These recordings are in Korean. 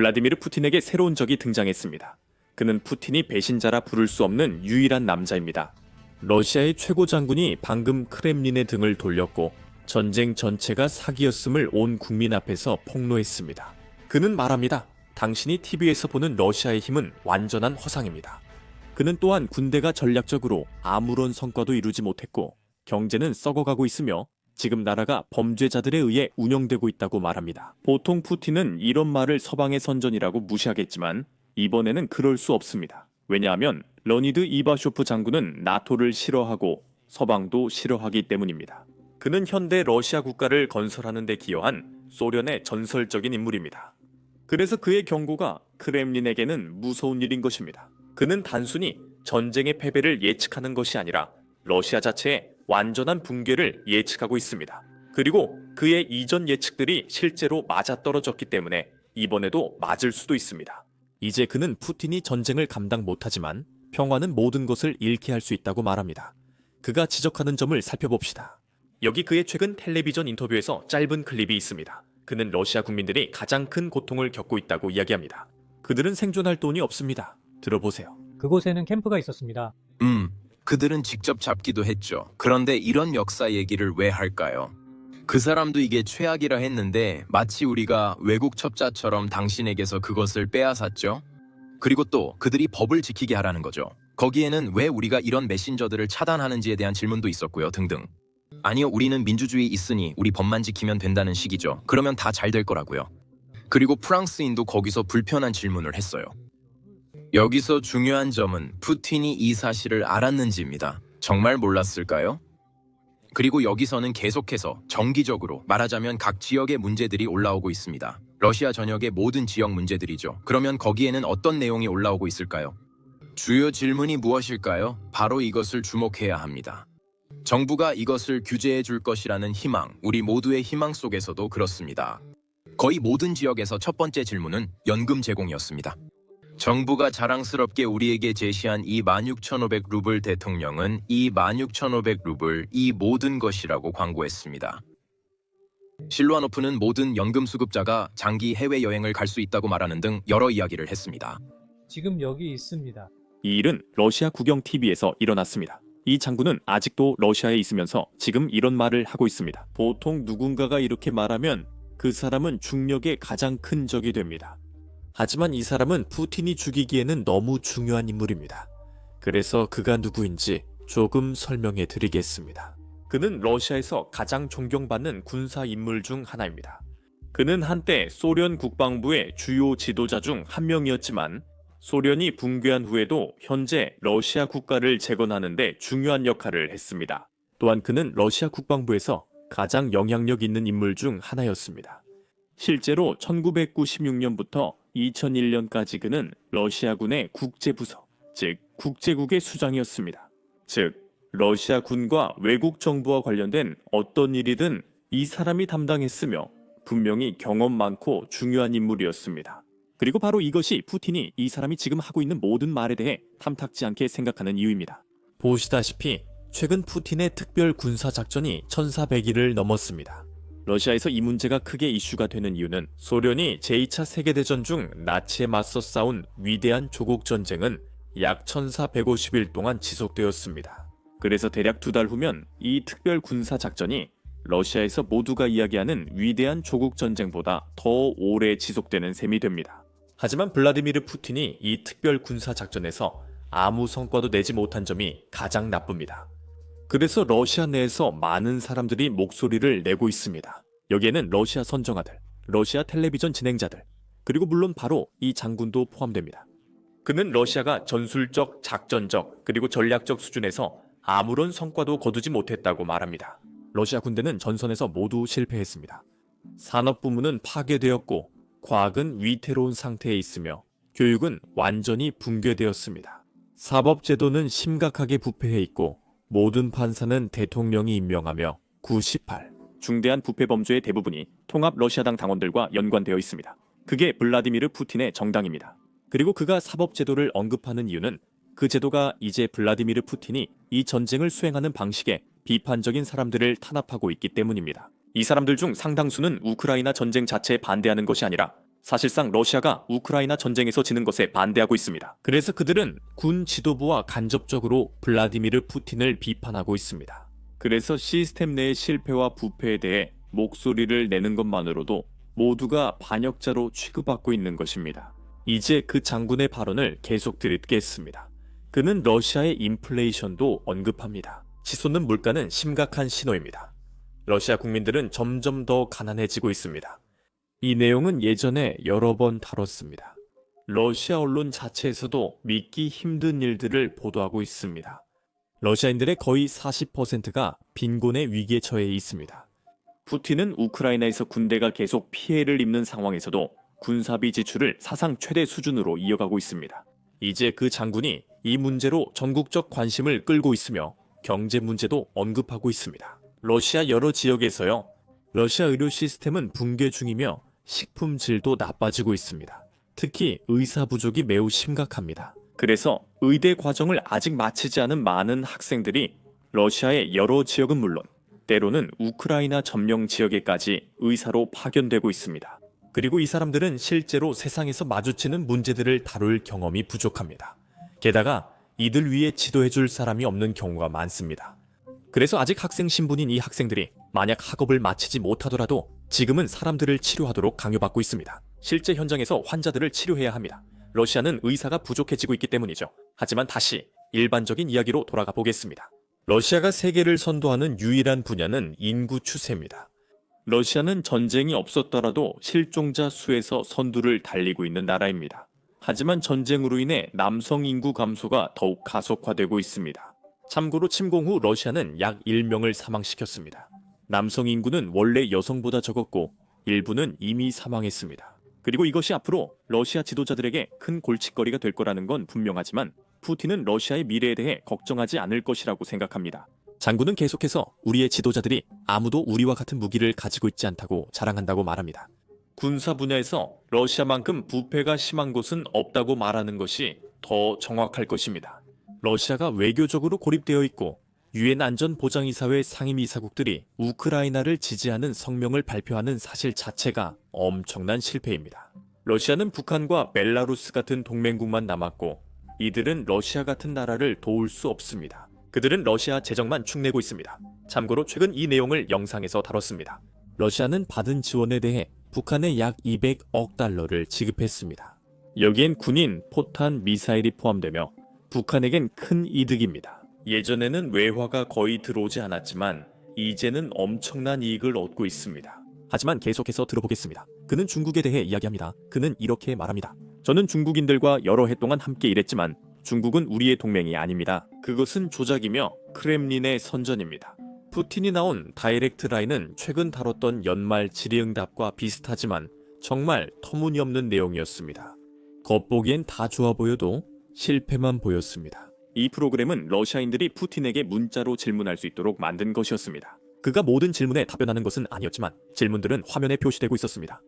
블라디미르 푸틴에게 새로운 적이 등장했습니다. 그는 푸틴이 배신자라 부를 수 없는 유일한 남자입니다. 러시아의 최고 장군이 방금 크렘린의 등을 돌렸고 전쟁 전체가 사기였음을 온 국민 앞에서 폭로했습니다. 그는 말합니다. 당신이 TV에서 보는 러시아의 힘은 완전한 허상입니다. 그는 또한 군대가 전략적으로 아무런 성과도 이루지 못했고 경제는 썩어가고 있으며 지금 나라가 범죄자들에 의해 운영되고 있다고 말합니다. 보통 푸틴은 이런 말을 서방의 선전이라고 무시하겠지만 이번에는 그럴 수 없습니다. 왜냐하면 러니드 이바쇼프 장군은 나토를 싫어하고 서방도 싫어하기 때문입니다. 그는 현대 러시아 국가를 건설하는 데 기여한 소련의 전설적인 인물입니다. 그래서 그의 경고가 크렘린에게는 무서운 일인 것입니다. 그는 단순히 전쟁의 패배를 예측하는 것이 아니라 러시아 자체의 완전한 붕괴를 예측하고 있습니다. 그리고 그의 이전 예측들이 실제로 맞아떨어졌기 때문에 이번에도 맞을 수도 있습니다. 이제 그는 푸틴이 전쟁을 감당 못하지만 평화는 모든 것을 잃게 할 수 있다고 말합니다. 그가 지적하는 점을 살펴봅시다. 여기 그의 최근 텔레비전 인터뷰에서 짧은 클립이 있습니다. 그는 러시아 국민들이 가장 큰 고통을 겪고 있다고 이야기합니다. 그들은 생존할 돈이 없습니다. 들어보세요. 그곳에는 캠프가 있었습니다. 음, 그들은 직접 잡기도 했죠. 그런데 이런 역사 얘기를 왜 할까요? 그 사람도 이게 최악이라 했는데 마치 우리가 외국 첩자처럼 당신에게서 그것을 빼앗았죠. 그리고 또 그들이 법을 지키게 하라는 거죠. 거기에는 왜 우리가 이런 메신저들을 차단하는지에 대한 질문도 있었고요. 등등. 아니요, 우리는 민주주의 있으니 우리 법만 지키면 된다는 식이죠. 그러면 다 잘 될 거라고요. 그리고 프랑스인도 거기서 불편한 질문을 했어요. 여기서 중요한 점은 푸틴이 이 사실을 알았는지입니다. 정말 몰랐을까요? 그리고 여기서는 계속해서 정기적으로 말하자면 각 지역의 문제들이 올라오고 있습니다. 러시아 전역의 모든 지역 문제들이죠. 그러면 거기에는 어떤 내용이 올라오고 있을까요? 주요 질문이 무엇일까요? 바로 이것을 주목해야 합니다. 정부가 이것을 규제해 줄 것이라는 희망, 우리 모두의 희망 속에서도 그렇습니다. 거의 모든 지역에서 첫 번째 질문은 연금 제공이었습니다. 정부가 자랑스럽게 우리에게 제시한 이 16,500 루블 대통령은 이 16,500 루블 이 모든 것이라고 광고했습니다. 실루아노프는 모든 연금 수급자가 장기 해외 여행을 갈 수 있다고 말하는 등 여러 이야기를 했습니다. 지금 여기 있습니다. 이 일은 러시아 국영 TV에서 일어났습니다. 이 장군은 아직도 러시아에 있으면서 지금 이런 말을 하고 있습니다. 보통 누군가가 이렇게 말하면 그 사람은 중력의 가장 큰 적이 됩니다. 하지만 이 사람은 푸틴이 죽이기에는 너무 중요한 인물입니다. 그래서 그가 누구인지 조금 설명해 드리겠습니다. 그는 러시아에서 가장 존경받는 군사 인물 중 하나입니다. 그는 한때 소련 국방부의 주요 지도자 중 한 명이었지만 소련이 붕괴한 후에도 현재 러시아 국가를 재건하는데 중요한 역할을 했습니다. 또한 그는 러시아 국방부에서 가장 영향력 있는 인물 중 하나였습니다. 실제로 1996년부터 2001년까지 그는 러시아군의 국제부서, 즉 국제국의 수장이었습니다. 즉 러시아 군과 외국 정부와 관련된 어떤 일이든 이 사람이 담당했으며 분명히 경험 많고 중요한 인물이었습니다. 그리고 바로 이것이 푸틴이 이 사람이 지금 하고 있는 모든 말에 대해 탐탁지 않게 생각하는 이유입니다. 보시다시피 최근 푸틴의 특별 군사 작전이 1400일을 넘었습니다. 러시아에서 이 문제가 크게 이슈가 되는 이유는 소련이 제2차 세계대전 중 나치에 맞서 싸운 위대한 조국 전쟁은 약 1450일 동안 지속되었습니다. 그래서 대략 두 달 후면 이 특별 군사 작전이 러시아에서 모두가 이야기하는 위대한 조국 전쟁보다 더 오래 지속되는 셈이 됩니다. 하지만 블라디미르 푸틴이 이 특별 군사 작전에서 아무 성과도 내지 못한 점이 가장 나쁩니다. 그래서 러시아 내에서 많은 사람들이 목소리를 내고 있습니다. 여기에는 러시아 선정아들, 러시아 텔레비전 진행자들, 그리고 물론 바로 이 장군도 포함됩니다. 그는 러시아가 전술적, 작전적, 그리고 전략적 수준에서 아무런 성과도 거두지 못했다고 말합니다. 러시아 군대는 전선에서 모두 실패했습니다. 산업 부문은 파괴되었고 과학은 위태로운 상태에 있으며 교육은 완전히 붕괴되었습니다. 사법 제도는 심각하게 부패해 있고 모든 판사는 대통령이 임명하며 98 중대한 부패 범죄의 대부분이 통합 러시아당 당원들과 연관되어 있습니다. 그게 블라디미르 푸틴의 정당입니다. 그리고 그가 사법 제도를 언급하는 이유는 그 제도가 이제 블라디미르 푸틴이 이 전쟁을 수행하는 방식에 비판적인 사람들을 탄압하고 있기 때문입니다. 이 사람들 중 상당수는 우크라이나 전쟁 자체에 반대하는 것이 아니라 사실상 러시아가 우크라이나 전쟁에서 지는 것에 반대하고 있습니다. 그래서 그들은 군 지도부와 간접적으로 블라디미르 푸틴을 비판하고 있습니다. 그래서 시스템 내의 실패와 부패에 대해 목소리를 내는 것만으로도 모두가 반역자로 취급받고 있는 것입니다. 이제 그 장군의 발언을 계속 듣겠습니다. 그는 러시아의 인플레이션도 언급합니다. 치솟는 물가는 심각한 신호입니다. 러시아 국민들은 점점 더 가난해지고 있습니다. 이 내용은 예전에 여러 번 다뤘습니다. 러시아 언론 자체에서도 믿기 힘든 일들을 보도하고 있습니다. 러시아인들의 거의 40%가 빈곤의 위기에 처해 있습니다. 푸틴은 우크라이나에서 군대가 계속 피해를 입는 상황에서도 군사비 지출을 사상 최대 수준으로 이어가고 있습니다. 이제 그 장군이 이 문제로 전국적 관심을 끌고 있으며 경제 문제도 언급하고 있습니다. 러시아 여러 지역에서요. 러시아 의료 시스템은 붕괴 중이며 식품 질도 나빠지고 있습니다. 특히 의사 부족이 매우 심각합니다. 그래서 의대 과정을 아직 마치지 않은 많은 학생들이 러시아의 여러 지역은 물론 때로는 우크라이나 점령 지역에까지 의사로 파견되고 있습니다. 그리고 이 사람들은 실제로 세상에서 마주치는 문제들을 다룰 경험이 부족합니다. 게다가 이들 위해 지도해줄 사람이 없는 경우가 많습니다. 그래서 아직 학생 신분인 이 학생들이 만약 학업을 마치지 못하더라도 지금은 사람들을 치료하도록 강요받고 있습니다. 실제 현장에서 환자들을 치료해야 합니다. 러시아는 의사가 부족해지고 있기 때문이죠. 하지만 다시 일반적인 이야기로 돌아가 보겠습니다. 러시아가 세계를 선도하는 유일한 분야는 인구 추세입니다. 러시아는 전쟁이 없었더라도 실종자 수에서 선두를 달리고 있는 나라입니다. 하지만 전쟁으로 인해 남성 인구 감소가 더욱 가속화되고 있습니다. 참고로 침공 후 러시아는 약 1명을 사망시켰습니다. 남성 인구는 원래 여성보다 적었고 일부는 이미 사망했습니다. 그리고 이것이 앞으로 러시아 지도자들에게 큰 골칫거리가 될 거라는 건 분명하지만 푸틴은 러시아의 미래에 대해 걱정하지 않을 것이라고 생각합니다. 장군은 계속해서 우리의 지도자들이 아무도 우리와 같은 무기를 가지고 있지 않다고 자랑한다고 말합니다. 군사 분야에서 러시아만큼 부패가 심한 곳은 없다고 말하는 것이 더 정확할 것입니다. 러시아가 외교적으로 고립되어 있고 유엔 안전보장이사회 상임이사국들이 우크라이나를 지지하는 성명을 발표하는 사실 자체가 엄청난 실패입니다. 러시아는 북한과 벨라루스 같은 동맹국만 남았고 이들은 러시아 같은 나라를 도울 수 없습니다. 그들은 러시아 재정만 축내고 있습니다. 참고로 최근 이 내용을 영상에서 다뤘습니다. 러시아는 받은 지원에 대해 북한에 약 200억 달러를 지급했습니다. 여기엔 군인, 포탄, 미사일이 포함되며 북한에겐 큰 이득입니다. 예전에는 외화가 거의 들어오지 않았지만 이제는 엄청난 이익을 얻고 있습니다. 하지만 계속해서 들어보겠습니다. 그는 중국에 대해 이야기합니다. 그는 이렇게 말합니다. 저는 중국인들과 여러 해 동안 함께 일했지만 중국은 우리의 동맹이 아닙니다. 그것은 조작이며 크렘린의 선전입니다. 푸틴이 나온 다이렉트 라인은 최근 다뤘던 연말 질의응답과 비슷하지만 정말 터무니없는 내용이었습니다. 겉보기엔 다 좋아 보여도 실패만 보였습니다. 이 프로그램은 러시아인들이 푸틴에게 문자로 질문할 수 있도록 만든 것이었습니다. 그가 모든 질문에 답변하는 것은 아니었지만 질문들은 화면에 표시되고 있었습니다.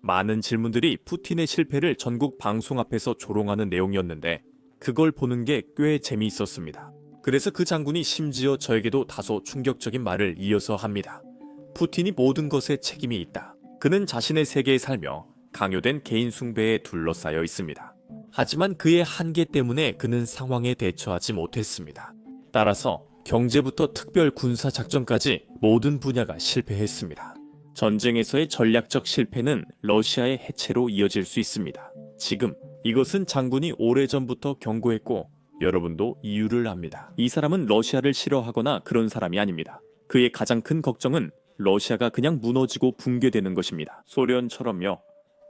많은 질문들이 푸틴의 실패를 전국 방송 앞에서 조롱하는 내용이었는데 그걸 보는 게 꽤 재미있었습니다. 그래서 그 장군이 심지어 저에게도 다소 충격적인 말을 이어서 합니다. 푸틴이 모든 것에 책임이 있다. 그는 자신의 세계에 살며 강요된 개인 숭배에 둘러싸여 있습니다. 하지만 그의 한계 때문에 그는 상황에 대처하지 못했습니다. 따라서 경제부터 특별 군사 작전까지 모든 분야가 실패했습니다. 전쟁에서의 전략적 실패는 러시아의 해체로 이어질 수 있습니다. 지금 이것은 장군이 오래전부터 경고했고 여러분도 이유를 압니다. 이 사람은 러시아를 싫어하거나 그런 사람이 아닙니다. 그의 가장 큰 걱정은 러시아가 그냥 무너지고 붕괴되는 것입니다. 소련처럼요.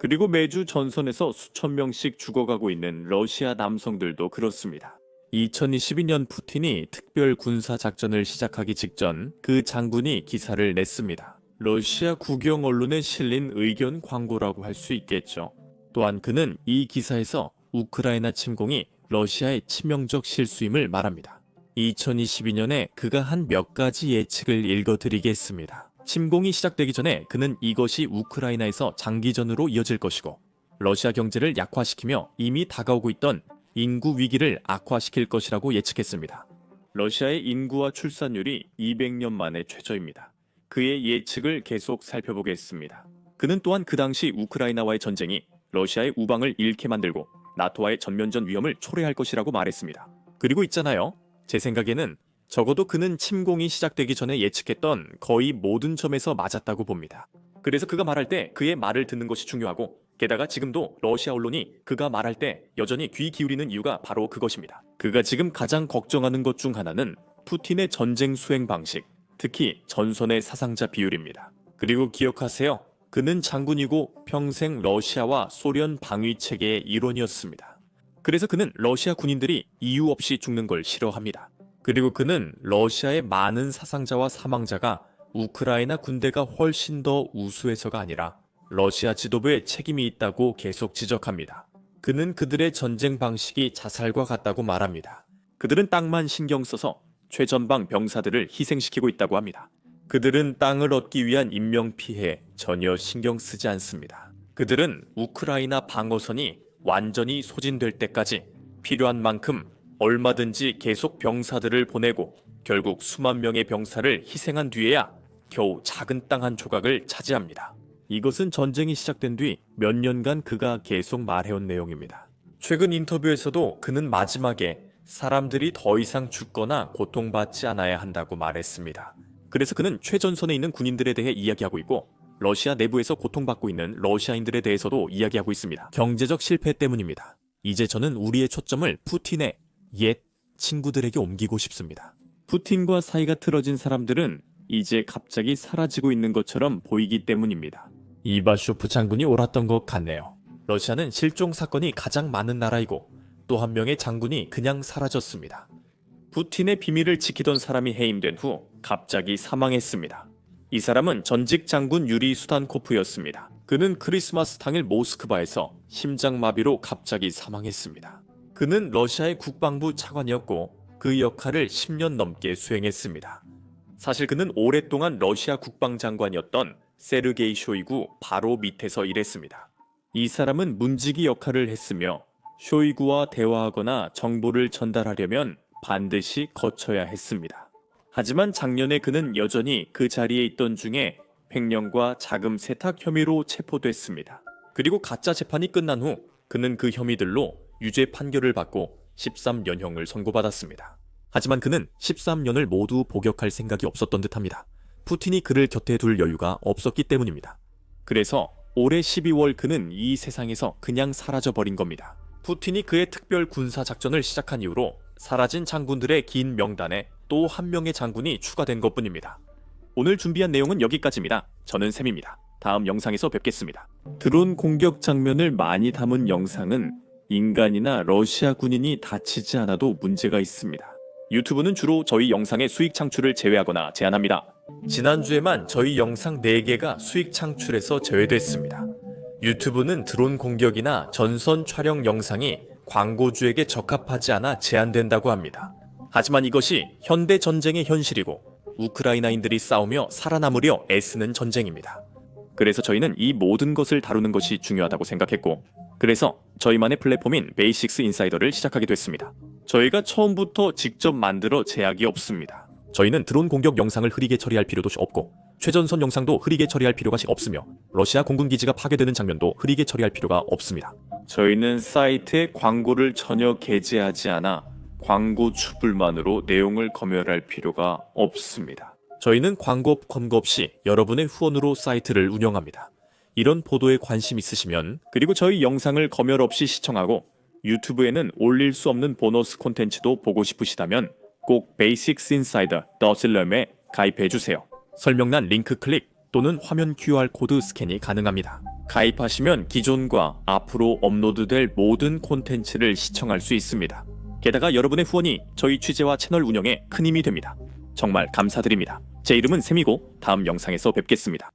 그리고 매주 전선에서 수천 명씩 죽어가고 있는 러시아 남성들도 그렇습니다. 2022년 푸틴이 특별 군사 작전을 시작하기 직전 그 장군이 기사를 냈습니다. 러시아 국영 언론에 실린 의견 광고라고 할 수 있겠죠. 또한 그는 이 기사에서 우크라이나 침공이 러시아의 치명적 실수임을 말합니다. 2022년에 그가 한 몇 가지 예측을 읽어드리겠습니다. 침공이 시작되기 전에 그는 이것이 우크라이나에서 장기전으로 이어질 것이고 러시아 경제를 약화시키며 이미 다가오고 있던 인구 위기를 악화시킬 것이라고 예측했습니다. 러시아의 인구와 출산율이 200년 만에 최저입니다. 그의 예측을 계속 살펴보겠습니다. 그는 또한 그 당시 우크라이나와의 전쟁이 러시아의 우방을 잃게 만들고 나토와의 전면전 위험을 초래할 것이라고 말했습니다. 그리고 있잖아요. 제 생각에는 적어도 그는 침공이 시작되기 전에 예측했던 거의 모든 점에서 맞았다고 봅니다. 그래서 그가 말할 때 그의 말을 듣는 것이 중요하고 게다가 지금도 러시아 언론이 그가 말할 때 여전히 귀 기울이는 이유가 바로 그것입니다. 그가 지금 가장 걱정하는 것 중 하나는 푸틴의 전쟁 수행 방식, 특히 전선의 사상자 비율입니다. 그리고 기억하세요. 그는 장군이고 평생 러시아와 소련 방위 체계의 일원이었습니다. 그래서 그는 러시아 군인들이 이유 없이 죽는 걸 싫어합니다. 그리고 그는 러시아의 많은 사상자와 사망자가 우크라이나 군대가 훨씬 더 우수해서가 아니라 러시아 지도부의 책임이 있다고 계속 지적합니다. 그는 그들의 전쟁 방식이 자살과 같다고 말합니다. 그들은 땅만 신경 써서 최전방 병사들을 희생시키고 있다고 합니다. 그들은 땅을 얻기 위한 인명 피해 전혀 신경 쓰지 않습니다. 그들은 우크라이나 방어선이 완전히 소진될 때까지 필요한 만큼 얼마든지 계속 병사들을 보내고 결국 수만 명의 병사를 희생한 뒤에야 겨우 작은 땅 한 조각을 차지합니다. 이것은 전쟁이 시작된 뒤 몇 년간 그가 계속 말해온 내용입니다. 최근 인터뷰에서도 그는 마지막에 사람들이 더 이상 죽거나 고통받지 않아야 한다고 말했습니다. 그래서 그는 최전선에 있는 군인들에 대해 이야기하고 있고 러시아 내부에서 고통받고 있는 러시아인들에 대해서도 이야기하고 있습니다. 경제적 실패 때문입니다. 이제 저는 우리의 초점을 푸틴의 옛 친구들에게 옮기고 싶습니다. 푸틴과 사이가 틀어진 사람들은 이제 갑자기 사라지고 있는 것처럼 보이기 때문입니다. 이바쇼프 장군이 옳았던 것 같네요. 러시아는 실종 사건이 가장 많은 나라이고 또 한 명의 장군이 그냥 사라졌습니다. 푸틴의 비밀을 지키던 사람이 해임된 후 갑자기 사망했습니다. 이 사람은 전직 장군 유리 수단코프였습니다. 그는 크리스마스 당일 모스크바에서 심장마비로 갑자기 사망했습니다. 그는 러시아의 국방부 차관이었고 그 역할을 10년 넘게 수행했습니다. 사실 그는 오랫동안 러시아 국방장관이었던 세르게이 쇼이구 바로 밑에서 일했습니다. 이 사람은 문지기 역할을 했으며 쇼이구와 대화하거나 정보를 전달하려면 반드시 거쳐야 했습니다. 하지만 작년에 그는 여전히 그 자리에 있던 중에 횡령과 자금 세탁 혐의로 체포됐습니다. 그리고 가짜 재판이 끝난 후 그는 그 혐의들로 유죄 판결을 받고 13년형을 선고받았습니다. 하지만 그는 13년을 모두 복역할 생각이 없었던 듯합니다. 푸틴이 그를 곁에 둘 여유가 없었기 때문입니다. 그래서 올해 12월 그는 이 세상에서 그냥 사라져 버린 겁니다. 푸틴이 그의 특별 군사 작전을 시작한 이후로 사라진 장군들의 긴 명단에 또 한 명의 장군이 추가된 것 뿐입니다. 오늘 준비한 내용은 여기까지입니다. 저는 샘입니다. 다음 영상에서 뵙겠습니다. 드론 공격 장면을 많이 담은 영상은 인간이나 러시아 군인이 다치지 않아도 문제가 있습니다. 유튜브는 주로 저희 영상의 수익 창출을 제외하거나 제한합니다. 지난주에만 저희 영상 4개가 수익 창출에서 제외됐습니다. 유튜브는 드론 공격이나 전선 촬영 영상이 광고주에게 적합하지 않아 제한된다고 합니다. 하지만 이것이 현대 전쟁의 현실이고 우크라이나인들이 싸우며 살아남으려 애쓰는 전쟁입니다. 그래서 저희는 이 모든 것을 다루는 것이 중요하다고 생각했고 그래서 저희만의 플랫폼인 베이식스 인사이더를 시작하게 됐습니다. 저희가 처음부터 직접 만들어 제약이 없습니다. 저희는 드론 공격 영상을 흐리게 처리할 필요도 없고 최전선 영상도 흐리게 처리할 필요가 없으며 러시아 공군 기지가 파괴되는 장면도 흐리게 처리할 필요가 없습니다. 저희는 사이트에 광고를 전혀 게재하지 않아 광고 추불만으로 내용을 검열할 필요가 없습니다. 저희는 광고 권고 없이 여러분의 후원으로 사이트를 운영합니다. 이런 보도에 관심 있으시면 그리고 저희 영상을 검열 없이 시청하고 유튜브에는 올릴 수 없는 보너스 콘텐츠도 보고 싶으시다면 꼭 베이식스 인사이더 더슬럼에 가입해 주세요. 설명란 링크 클릭 또는 화면 QR 코드 스캔이 가능합니다. 가입하시면 기존과 앞으로 업로드될 모든 콘텐츠를 시청할 수 있습니다. 게다가 여러분의 후원이 저희 취재와 채널 운영에 큰 힘이 됩니다. 정말 감사드립니다. 제 이름은 샘이고 다음 영상에서 뵙겠습니다.